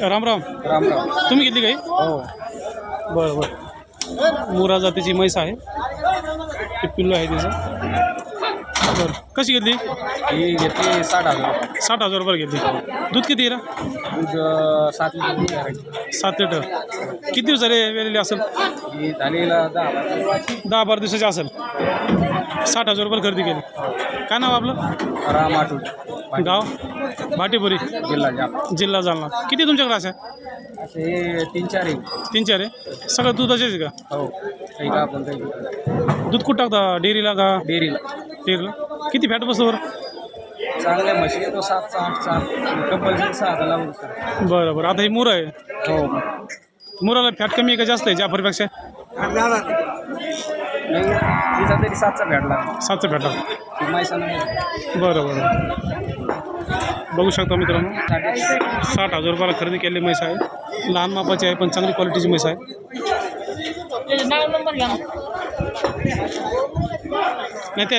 राम राम. राम राम. तुम्ही घेतली काही? हो. बरं बरं. मुरा जातीची म्हैस आहे. ते पिल्लू आहे तिचं. बरं. कशी घेतली? ही घेतली साठ हजार. साठ हजार रुपये घेतली. दूध किती आहे ना दूध अं, सात लिटर दूध आहे. सात लिटर. किती दिवस झाले वेळेली असेल? ही झालेला दहा हजार. दहा बारा दिवसाची असेल. साठ हजार रुपये खरेदी केली. काय नाव आपलं? राम आठवड गाव? भाटेपुरी जिल्हा जाम जिल्हा जालना. किती तुमच्याकडे अशा? असे तीन चार आहे. तीन चार आहे. सगळं दुधाचेच आहे का? हो. काही का आपण काही दूध कुठं टाकता? डेअरीला का? डेअरीला. डेअरीला. किती फॅट बसतो बरं? चांगल्या म्हशी सातचा आठचा. कंपल्सरी सहा हजार लावून सर बरं बरं. आता ही मुरं आहे. हो. मुराला फॅट कमी आहे का जास्त आहे जाफरपेक्षा? नाही तिचा तरी सातचा भेटला सातचं फॅट ती नाही बरं बरं. बघू शकता मित्रांनो साठ हजार रुपयाला खरेदी केलेली म्हैस आहे. लहान मापाची आहे पण चांगली क्वालिटीची म्हैस आहे. नाही ते